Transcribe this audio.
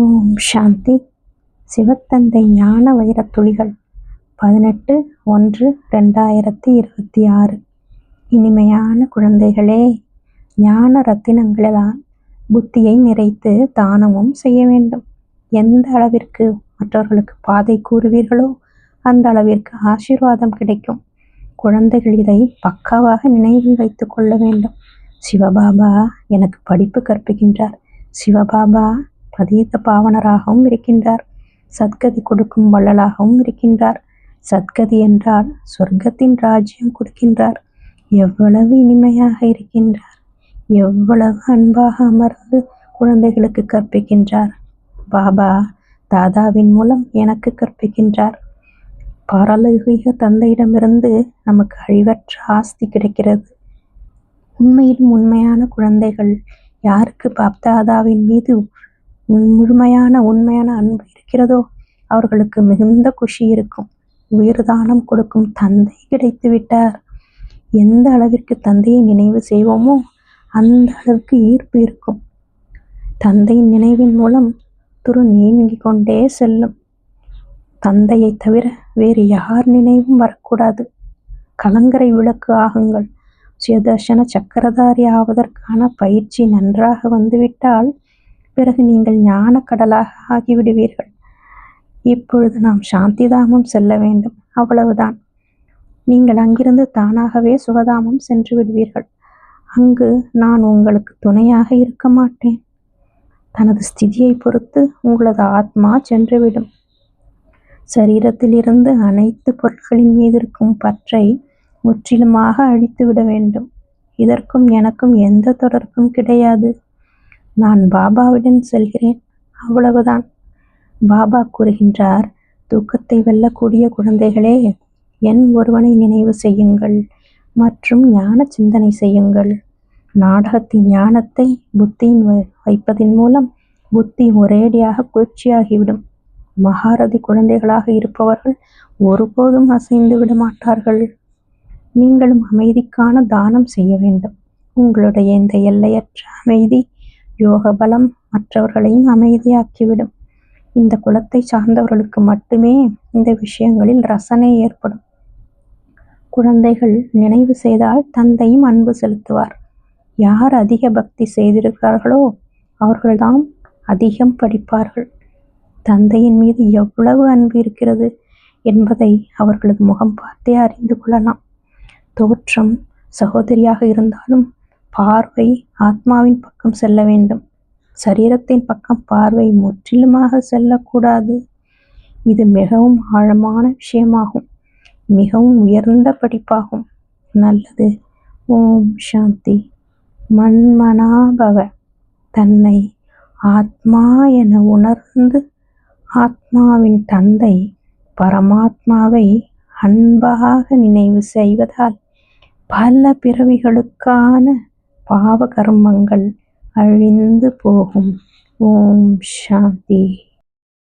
ஓம் சாந்தி. சிவத்தந்தை ஞான வைரத் துளிகள். பதினெட்டு ஒன்று ரெண்டாயிரத்தி இருபத்தி ஆறு. இனிமையான குழந்தைகளே ஞான ரத்தினங்களால் புத்தியை நிறைத்து தானமும் செய்ய வேண்டும். எந்த அளவிற்கு மற்றவர்களுக்கு பாதை கூறுவீர்களோ அந்த அளவிற்கு ஆசீர்வாதம் கிடைக்கும். குழந்தைகள் இதை பக்காவாக நினைவில் வைத்து கொள்ள வேண்டும். சிவபாபா எனக்கு படிப்பு கற்பிக்கின்றார். சிவபாபா பதீத பாவனராகவும் இருக்கின்றார். சத்கதி கொடுக்கும் வள்ளலாகவும் இருக்கின்றார். சத்கதி என்றால் சொர்க்கத்தின் ராஜ்யம் கொடுக்கின்றார். எவ்வளவு இனிமையாக இருக்கின்றார். எவ்வளவு அன்பாக அமர்ந்து குழந்தைகளுக்கு கற்பிக்கின்றார். பாபா தாதாவின் மூலம் எனக்கு கற்பிக்கின்றார். பாரலௌகிக தந்தையிடமிருந்து நமக்கு அழிவற்ற ஆஸ்தி கிடைக்கிறது. உண்மையிலும் உண்மையான குழந்தைகள் யாருக்கு பாப்தாதாவின் மீது முழுமையான உண்மையான அன்பு இருக்கிறதோ? அவர்களுக்கு மிகுந்த குஷி இருக்கும். உயிர் தானம் கொடுக்கும் தந்தை கிடைத்து விட்டார். எந்த அளவிற்கு தந்தையை நினைவு செய்வோமோ அந்த அளவுக்கு ஈர்ப்பு இருக்கும். தந்தையின் நினைவின் மூலம் துரு நீங்கிக் கொண்டே செல்லும். தந்தையை தவிர வேறு யார் நினைவும் வரக்கூடாது. கலங்கரை விளக்கு ஆகுங்கள். சுயதர்ஷன சக்கரதாரி ஆவதற்கான பயிற்சி நன்றாக வந்துவிட்டால் பிறகு நீங்கள் ஞான கடலாக ஆகிவிடுவீர்கள். இப்பொழுது நாம் சாந்திதாமம் செல்ல வேண்டும். அவ்வளவுதான். நீங்கள் அங்கிருந்து தானாகவே சுகதாமம் சென்று விடுவீர்கள். அங்கு நான் உங்களுக்கு துணையாக இருக்க மாட்டேன். தனது ஸ்திதியை பொறுத்து உங்களது ஆத்மா சென்றுவிடும். சரீரத்திலிருந்து அனைத்து பொருட்களின் மீது இருக்கும் பற்றை முற்றிலுமாக அழித்துவிட வேண்டும். இதற்கும் எனக்கும் எந்த தொடர்பும் கிடையாது. நான் பாபாவிடம் செல்கிறேன். அவ்வளவுதான். பாபா கூறுகின்றார் தூக்கத்தை வெல்லக்கூடிய குழந்தைகளே என் ஒருவனை நினைவு செய்யுங்கள் மற்றும் ஞான சிந்தனை செய்யுங்கள். நாடகத்தின் ஞானத்தை புத்தியின் வைப்பதன் மூலம் புத்தி ஒரேடியாக குளிர்ச்சியாகிவிடும். மகாரதி குழந்தைகளாக இருப்பவர்கள் ஒருபோதும் அசைந்து விட மாட்டார்கள். நீங்களும் அமைதிக்கான தானம் செய்ய வேண்டும். உங்களுடைய இந்த எல்லையற்ற அமைதி யோக பலம் மற்றவர்களையும் அமைதியாக்கிவிடும். இந்த குலத்தை சார்ந்தவர்களுக்கு மட்டுமே இந்த விஷயங்களில் ரசனை ஏற்படும். குழந்தைகள் நினைவு செய்தால் தந்தையும் அன்பு செலுத்துவார். யார் அதிக பக்தி செய்திருக்கிறார்களோ அவர்கள்தான் அதிகம் படிப்பார்கள். தந்தையின் மீது எவ்வளவு அன்பு இருக்கிறது என்பதை அவர்களது முகம் பார்த்தே அறிந்து கொள்ளலாம். தோற்றம் சகோதரியாக இருந்தாலும் பார்வை ஆத்மாவின் பக்கம் செல்ல வேண்டும். சரீரத்தின் பக்கம் பார்வை முற்றிலுமாக செல்லக்கூடாது. இது மிகவும் ஆழமான விஷயமாகும். மிகவும் உயர்ந்த படிப்பாகும். நல்லது. ஓம் சாந்தி. மண்மனாபவ தன்னை ஆத்மா என உணர்ந்து ஆத்மாவின் தந்தை பரமாத்மாவை அன்பாக நினைவு செய்வதால் பல பிறவிகளுக்கான பாவ கர்மங்கள் அழிந்து போகும். ஓம் சாந்தி.